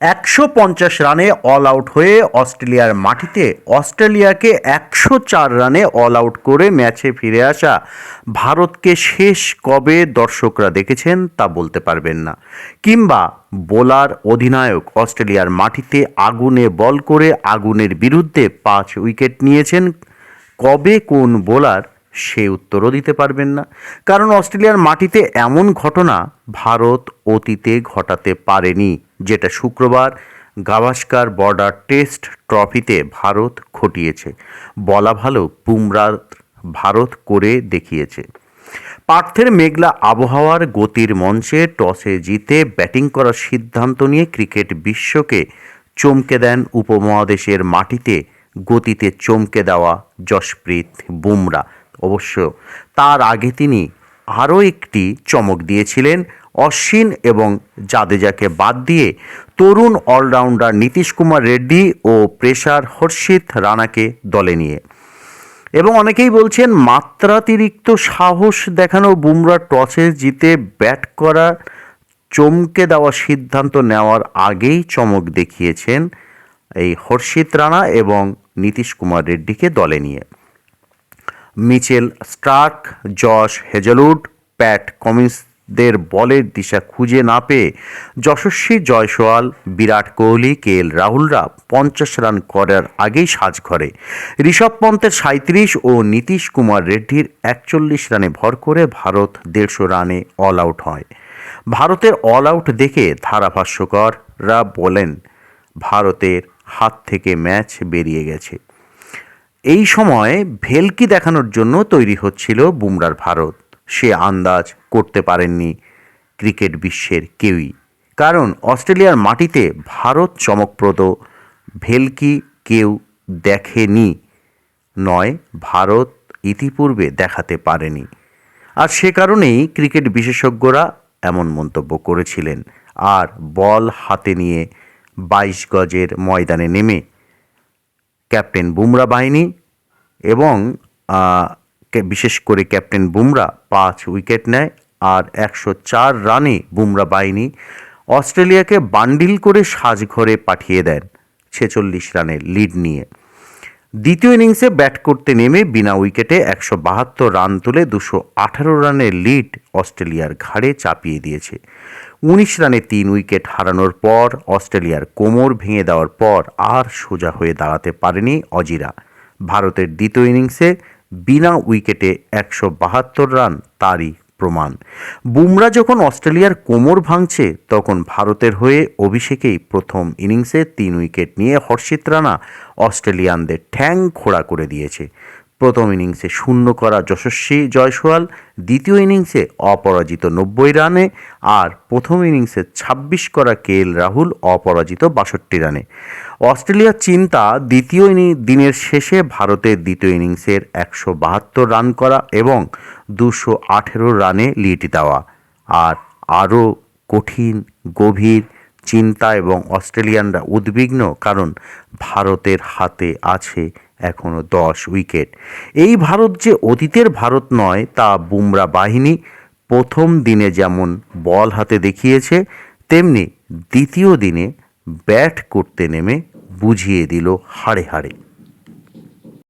একশো পঞ্চাশ রানে অল আউট হয়ে অস্ট্রেলিয়ার মাটিতে অস্ট্রেলিয়াকে একশো চার রানে অল আউট করে ম্যাচে ফিরে আসা ভারতকে শেষ কবে দর্শকরা দেখেছেন তা বলতে পারবেন না। কিংবা বোলার, অধিনায়ক অস্ট্রেলিয়ার মাটিতে আগুনে বল করে আগুনের বিরুদ্ধে পাঁচ উইকেট নিয়েছেন। কবে কোন বোলার সে উত্তরও দিতে পারবেন না। কারণ অস্ট্রেলিয়ার মাটিতে এমন ঘটনা ভারত অতীতে ঘটাতে পারেনি। যেটা শুক্রবার গাভাস্কার বর্ডার টেস্ট ট্রফিতে ভারত খটিয়েছে। বলা ভালো বুমরার ভারত করে দেখিয়েছে। পার্থের মেঘলা আবহাওয়ার গতির মঞ্চে টসে জিতে ব্যাটিং করার সিদ্ধান্ত নিয়ে ক্রিকেট বিশ্বকে চমকে দেন উপমহাদেশের মাটিতে। গতিতে চমকে দেওয়া যশপ্রীত বুমরা অবশ্য তার আগে তিনি আরও একটি চমক দিয়েছিলেন। অশ্বিন এবং জাদেজাকে বাদ দিয়ে তরুণ অলরাউন্ডার নীতিশ কুমার রেড্ডি ও প্রেসার হর্ষিত রানাকে দলে নিয়ে। এবং অনেকেই বলছেন মাত্রাতিরিক্ত সাহস দেখানো বুমরা টসে জিতে ব্যাট করার চমকে দেওয়া সিদ্ধান্ত নেওয়ার আগেই চমক দেখিয়েছেন এই হর্ষিত রানা এবং নীতিশ কুমার রেড্ডিকে দলে নিয়ে। Mitchell Starc, Josh Hazlewood, Pat কমিন্সদের বলের দিশা খুঁজে না পেয়ে যশস্বী জয়সওয়াল বিরাট কোহলি, কে এল রাহুলরা পঞ্চাশ রান করার আগেই সাজঘরে। ঋষভ পন্থের সাঁত্রিশ ও নীতিশ কুমার রেড্ডির একচল্লিশ রানে ভর করে ভারত দেড়শো রানে অল আউট হয়। ভারতের অল আউট দেখে ধারাভাষ্যকররা বলেন, ভারতের হাত থেকে ম্যাচ বেরিয়ে গেছে। এই সময় ভেলকি দেখানোর জন্য তৈরি হচ্ছিল বুমরার ভারত। সে আন্দাজ করতে পারেননি ক্রিকেট বিশ্বের কেউই। কারণ অস্ট্রেলিয়ার মাটিতে ভারত চমকপ্রদ, ভেলকি কেউ দেখেনি, নয় ভারত ইতিপূর্বে দেখাতে পারেনি। আর সে কারণেই ক্রিকেট বিশেষজ্ঞরা এমন মন্তব্য করেছিলেন। আর বল হাতে নিয়ে বাইশ গজের ময়দানে নেমে ক্যাপ্টেন বুমরা বাহিনী এবং বিশেষ করে ক্যাপ্টেন বুমরা পাঁচ উইকেট নেয় আর একশো চার রানে বুমরা বাহিনী অস্ট্রেলিয়াকে বান্ডিল করে সাজঘরে পাঠিয়ে দেন ছেচল্লিশ রানের লিড নিয়ে। দ্বিতীয় ইনিংসে ব্যাট করতে নেমে বিনা উইকেটে একশো বাহাত্তর রান তুলে দুশো আঠারো রানের লিড অস্ট্রেলিয়ার ঘাড়ে চাপিয়ে দিয়েছে। উনিশ রানে তিন উইকেট হারানোর পর অস্ট্রেলিয়ার কোমর ভেঙে দেওয়ার পর আর সোজা হয়ে দাঁড়াতে পারেনি অজিরা। ভারতের দ্বিতীয় ইনিংসে বিনা উইকেটে একশো বাহাত্তর রান তারই প্রমাণ। বুমরা যখন অস্ট্রেলিয়ার কোমর ভাঙছে, তখন ভারতের হয়ে অভিষেকেই প্রথম ইনিংসে তিন উইকেট নিয়ে হর্ষিত রানা অস্ট্রেলিয়ানদের ঠ্যাং খোড়া করে দিয়েছে। প্রথম ইনিংসে শূন্য করা যশস্বী জয়সওয়াল, দ্বিতীয় ইনিংসে অপরাজিত নব্বই রানে আর প্রথম ইনিংসে ছাব্বিশ করা কে রাহুল, অপরাজিত বাষট্টি রানে। অস্ট্রেলিয়ার চিন্তা দ্বিতীয় ইনি- দিনের শেষে ভারতের দ্বিতীয় ইনিংসের একশো বাহাত্তর রান করা এবং দুশো আঠেরো রানে লিড দেওয়া। আর আরও কঠিন, গভীর চিন্তা এবং অস্ট্রেলিয়ানরা উদ্বিগ্ন কারণ ভারতের হাতে আছে এখনও দশ উইকেট। এই ভারত যে অতীতের ভারত নয়, তা বুমরা বাহিনী প্রথম দিনে যেমন বল হাতে দেখিয়েছে, তেমনি দ্বিতীয় দিনে ব্যাট করতে নেমে বুঝিয়ে দিল হাড়ে হাড়ে।